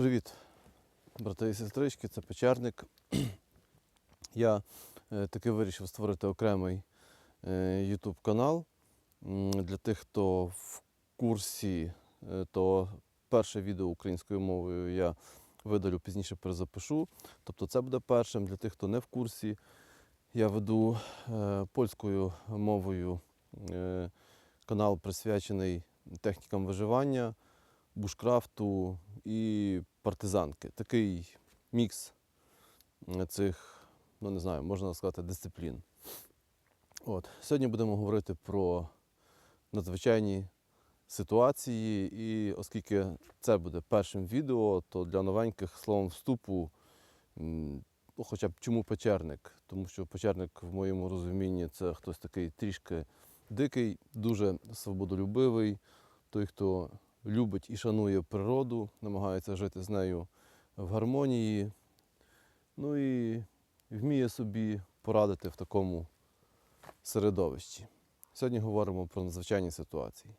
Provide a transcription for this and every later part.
Привіт, брати і сестрички, це печерник. Я е, таки вирішив створити окремий е, YouTube канал. Для тих, хто в курсі, е, то перше відео українською мовою я видалю пізніше перезапишу. Тобто це буде першим. Для тих, хто не в курсі, я веду е, польською мовою е, канал, присвячений технікам виживання, бушкрафту і партизанки. Такий мікс е, цих, ну не знаю, можна сказати, дисциплін. От. Сьогодні будемо говорити про надзвичайні ситуації, і оскільки це буде першим відео, то для новеньких словом вступу, ну, хоча б чому печерник? Тому що печерник, в моєму розумінні, це хтось такий трішки дикий, дуже свободолюбивий, той, хто любить і шанує природу, намагається жити з нею в гармонії, ну і вміє собі порадити в такому середовищі. Сьогодні говоримо про надзвичайні ситуації.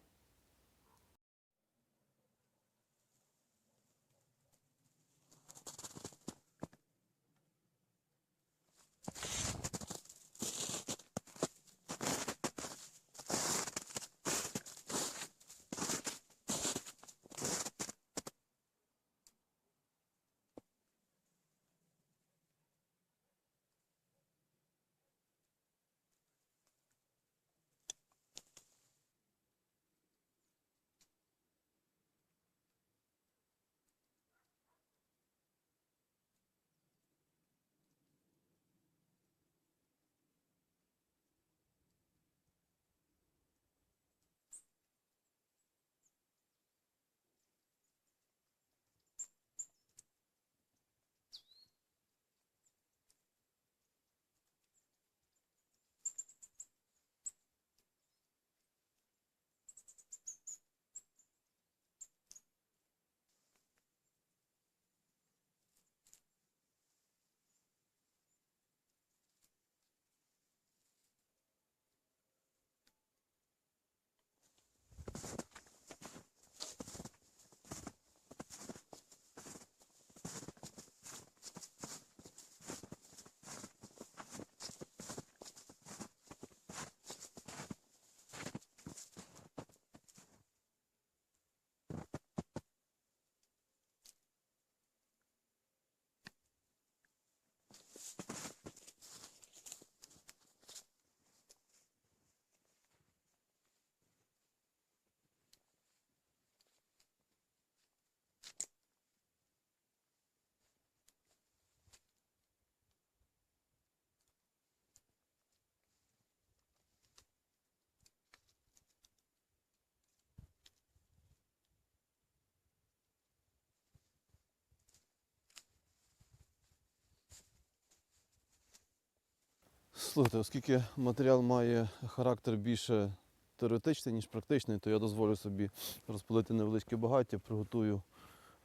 Слухайте, оскільки матеріал має характер більше теоретичний, ніж практичний, то я дозволю собі розпалити невеличке багаття, приготую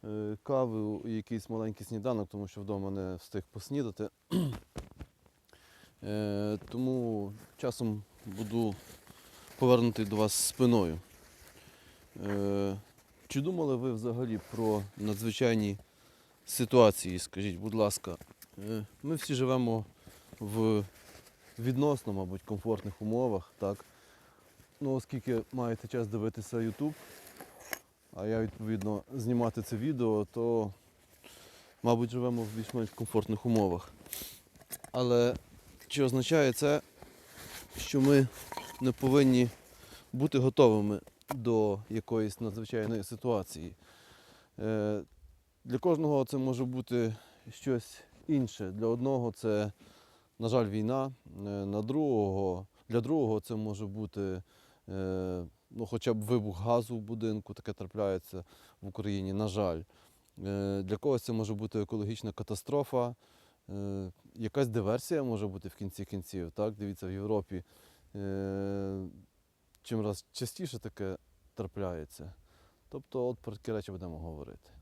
е, каву і якийсь маленький сніданок, тому що вдома не встиг поснідати. Е, тому часом буду повернутий до вас спиною. Е, чи думали ви взагалі про надзвичайні ситуації? Скажіть, будь ласка, ми всі живемо в відносно, мабуть, комфортних умовах, так? Ну, оскільки маєте час дивитися YouTube, а я відповідно знімати це відео, то, мабуть, живемо в більш-менш комфортних умовах. Але чи означає це, що ми не повинні бути готовими до якоїсь надзвичайної ситуації? Е, Для кожного це може бути щось інше. Для одного це на жаль, війна. Е, На другого, для другого це може бути е, ну, хоча б вибух газу в будинку, таке трапляється в Україні, на жаль. Е, Для когось це може бути екологічна катастрофа, якась диверсія може бути в кінці кінців. Так? Дивіться, в Європі чим раз частіше таке трапляється. Тобто, от про такі речі будемо говорити.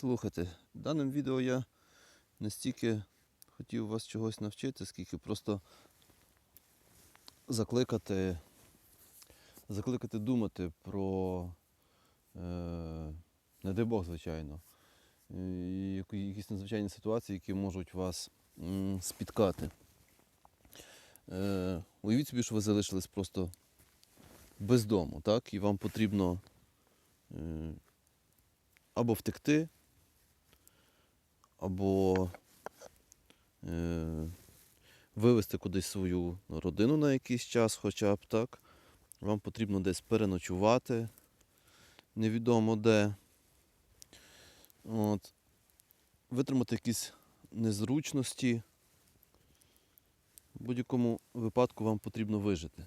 Слухайте, даним відео я не стільки хотів вас чогось навчити, скільки просто закликати, закликати думати про, е, не дай Бог, звичайно, якісь надзвичайні ситуації, які можуть вас спіткати. Е, уявіть собі, що ви залишились просто без дому, так? І вам потрібно е, або втекти, або е, вивезти кудись свою родину на якийсь час, хоча б так. Вам потрібно десь переночувати, невідомо де. От. Витримати якісь незручності. В будь-якому випадку вам потрібно вижити.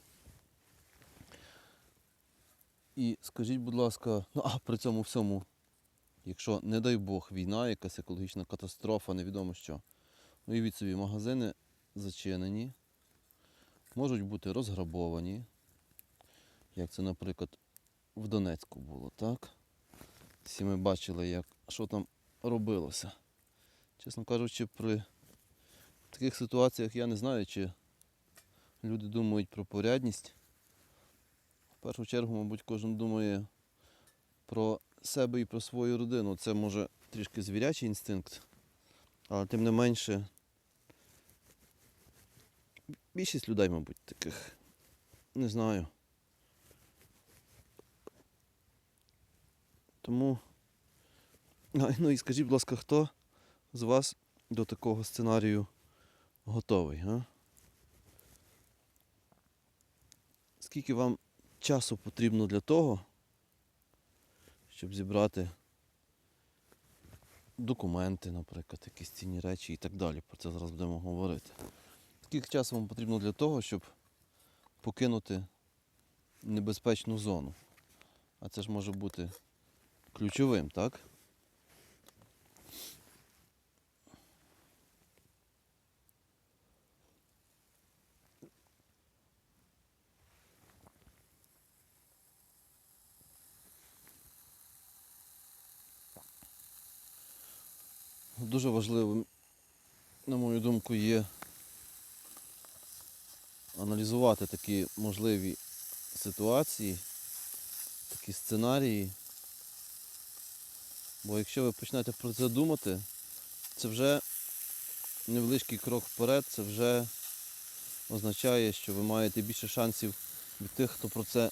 І скажіть, будь ласка, ну а при цьому всьому, якщо, не дай Бог, війна, якась екологічна катастрофа, невідомо що. Уявіть собі, магазини зачинені, можуть бути розграбовані, як це, наприклад, в Донецьку було, так? Всі ми бачили, як, що там робилося. Чесно кажучи, при таких ситуаціях я не знаю, чи люди думають про порядність. В першу чергу, мабуть, кожен думає про себе і про свою родину. Це може трішки звірячий інстинкт, але тим не менше. Більшість людей, мабуть, таких. Не знаю. Тому. Ну і скажіть, будь ласка, хто з вас до такого сценарію готовий? А? Скільки вам часу потрібно для того, щоб зібрати документи, наприклад, якісь цінні речі і так далі. Про це зараз будемо говорити. Скільки часу вам потрібно для того, щоб покинути небезпечну зону? А це ж може бути ключовим, так? Дуже важливим, на мою думку, є аналізувати такі можливі ситуації, такі сценарії. Бо якщо ви почнете про це думати, це вже невеличкий крок вперед, це вже означає, що ви маєте більше шансів від тих, хто про це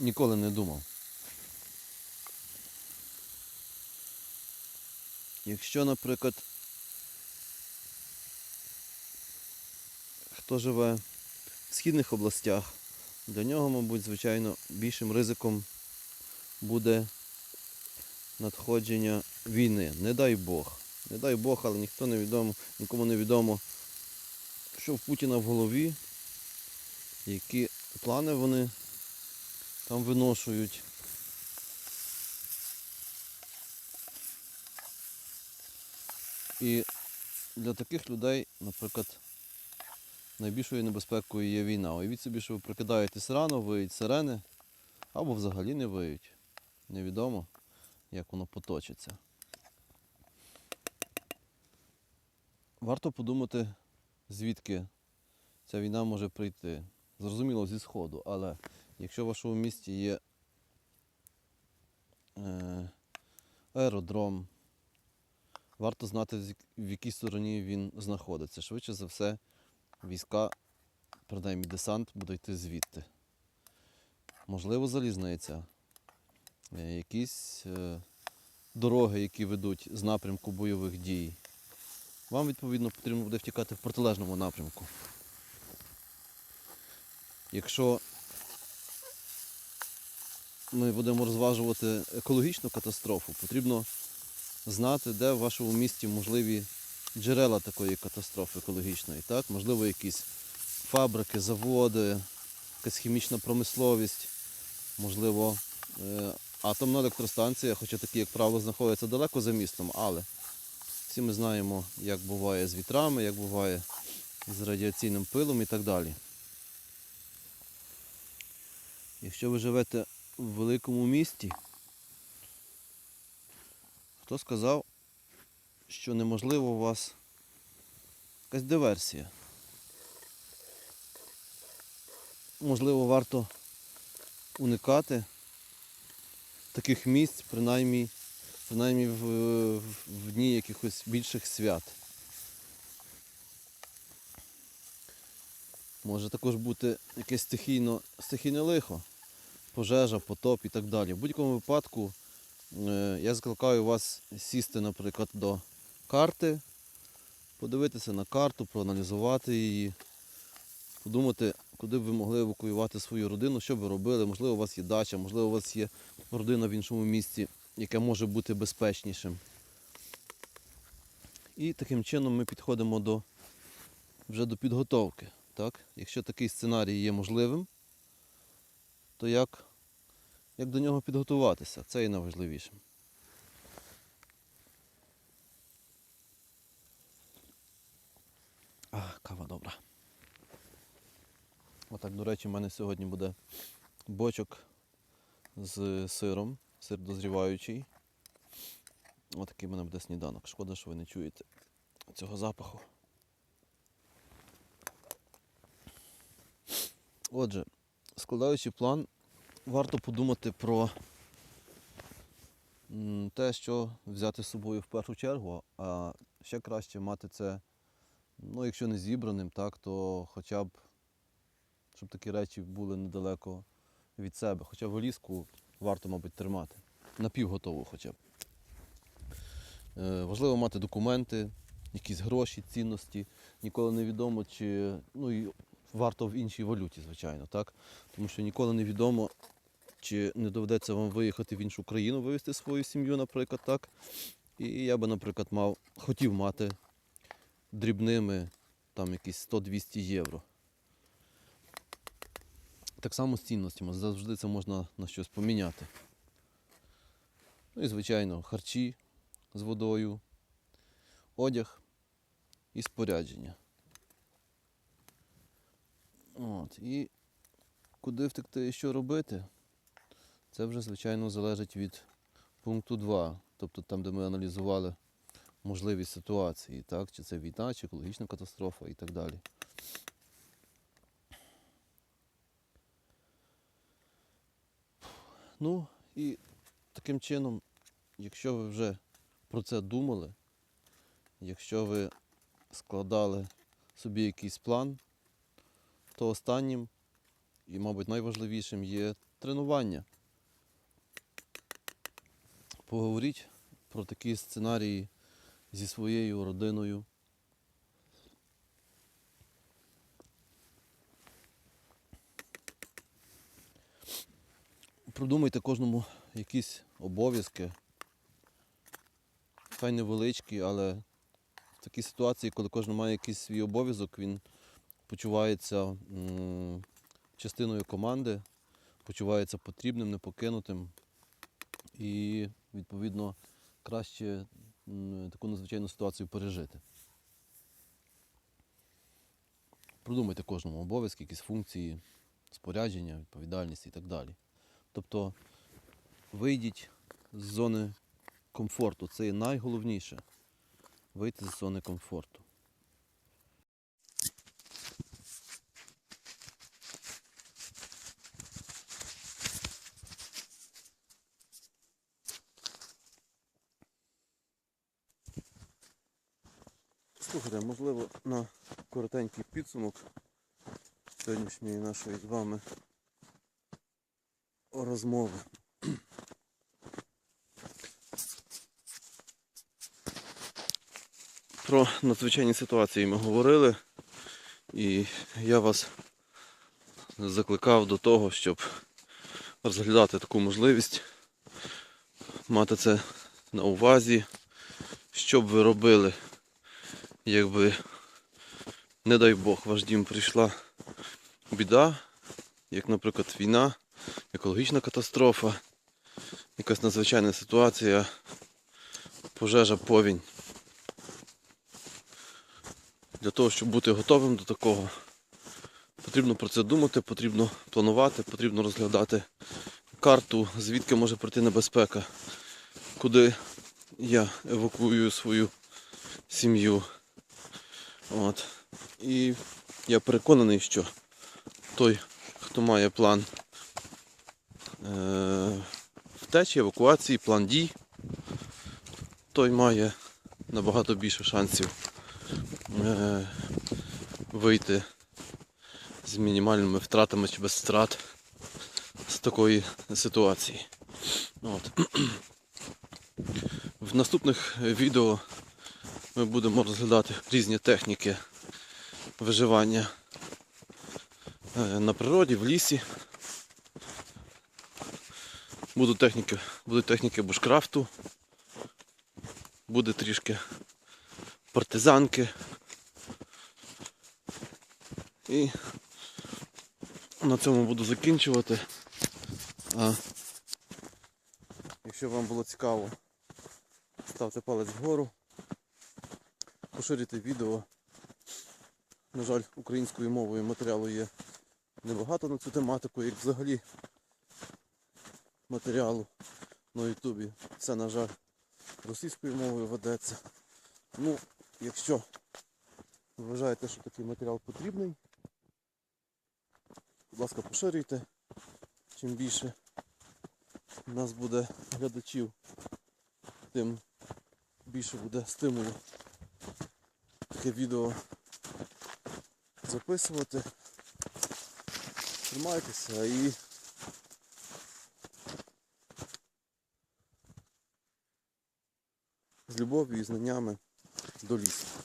ніколи не думав. Якщо, наприклад, хто живе в східних областях, для нього, мабуть, звичайно, більшим ризиком буде надходження війни. Не дай Бог. Не дай Бог, але ніхто не відомо, нікому не відомо, що в Путіна в голові, які плани вони там виношують. І для таких людей, наприклад, найбільшою небезпекою є війна. Уявіть собі, що ви прикидаєтесь рано, виють сирени, або взагалі не виють. Невідомо, як воно поточиться. Варто подумати, звідки ця війна може прийти. Зрозуміло, зі Сходу, але якщо в вашому місті є е, аеродром, варто знати, в якій стороні він знаходиться. Швидше за все, війська, принаймні десант, буде йти звідти. Можливо, залізниця, е, якісь е, дороги, які ведуть з напрямку бойових дій. Вам, відповідно, потрібно буде втікати в протилежному напрямку. Якщо ми будемо розважувати екологічну катастрофу, потрібно знати, де в вашому місті можливі джерела такої катастрофи екологічної. Так? Можливо, якісь фабрики, заводи, якась хімічна промисловість, можливо, е, атомна електростанція, хоча такі, як правило, знаходяться далеко за містом, але всі ми знаємо, як буває з вітрами, як буває з радіаційним пилом і так далі. Якщо ви живете в великому місті, Хто сказав, що неможливо у вас якась диверсія? Можливо, варто уникати таких місць, принаймні, принаймні в, в, дні якихось більших свят. Може також бути якесь стихійно, стихійне лихо, пожежа, потоп і так далі. В будь-якому випадку я закликаю вас сісти, наприклад, до карти, подивитися на карту, проаналізувати її, подумати, куди б ви могли евакуювати свою родину, що ви робили. Можливо, у вас є дача, можливо, у вас є родина в іншому місці, яке може бути безпечнішим. І таким чином ми підходимо до, вже до підготовки. Так? Якщо такий сценарій є можливим, то як, як до нього підготуватися? Це і найважливіше. А, кава добра. Отак, до речі, в мене сьогодні буде бочок з сиром, сир дозріваючий. Отакий в мене буде сніданок. Шкода, що ви не чуєте цього запаху. Отже, складаючи план, варто подумати про те, що взяти з собою в першу чергу, а ще краще мати це, ну, якщо не зібраним, так, то хоча б, щоб такі речі були недалеко від себе. Хоча б валізку варто, мабуть, тримати. Напівготову хоча б. Е, важливо мати документи, якісь гроші, цінності. Ніколи не відомо, чи ну, і варто в іншій валюті, звичайно, так? Тому що ніколи не відомо, чи не доведеться вам виїхати в іншу країну, вивезти свою сім'ю, наприклад, так. І я би, наприклад, мав, хотів мати дрібними там якісь 100-200 євро. Так само з цінностями. Завжди це можна на щось поміняти. Ну і, звичайно, харчі з водою, одяг і спорядження. От, і куди втекти і що робити, це вже, звичайно, залежить від пункту 2, тобто там, де ми аналізували можливі ситуації, так? чи це війна, чи екологічна катастрофа і так далі. Ну і таким чином, якщо ви вже про це думали, якщо ви складали собі якийсь план, то останнім і, мабуть, найважливішим є тренування. Поговоріть про такі сценарії зі своєю родиною. Продумайте кожному якісь обов'язки, хай невеличкі, але в такій ситуації, коли кожен має якийсь свій обов'язок, він почувається частиною команди, почувається потрібним, непокинутим і, відповідно, краще таку надзвичайну ситуацію пережити. Продумайте кожному обов'язки, якісь функції, спорядження, відповідальність і так далі. Тобто вийдіть з зони комфорту. Це є найголовніше. Вийти з зони комфорту. Слухайте, можливо, на коротенький підсумок сьогоднішньої нашої з вами розмови. Про надзвичайні ситуації ми говорили, і я вас закликав до того, щоб розглядати таку можливість, мати це на увазі, що б ви робили, якби, не дай Бог, ваш дім прийшла біда, як, наприклад, війна, екологічна катастрофа, якась надзвичайна ситуація, пожежа, повінь. Для того, щоб бути готовим до такого, потрібно про це думати, потрібно планувати, потрібно розглядати карту, звідки може прийти небезпека, куди я евакуюю свою сім'ю. От. І я переконаний, що той, хто має план е- втечі, евакуації, план дій, той має набагато більше шансів е- вийти з мінімальними втратами чи без втрат з такої ситуації. От. В наступних відео ми будемо розглядати різні техніки виживання е, на природі, в лісі. Будуть техніки, будуть техніки бушкрафту, буде трішки партизанки. І на цьому буду закінчувати. А якщо вам було цікаво, ставте палець вгору, поширюйте відео. На жаль, українською мовою матеріалу є небагато на цю тематику, як взагалі матеріалу на Ютубі. Це, на жаль, російською мовою ведеться. Ну, якщо вважаєте, що такий матеріал потрібний, будь ласка, поширюйте. Чим більше у нас буде глядачів, тим більше буде стимулу таке відео записувати. Тримайтеся і з любов'ю і знаннями до лісу.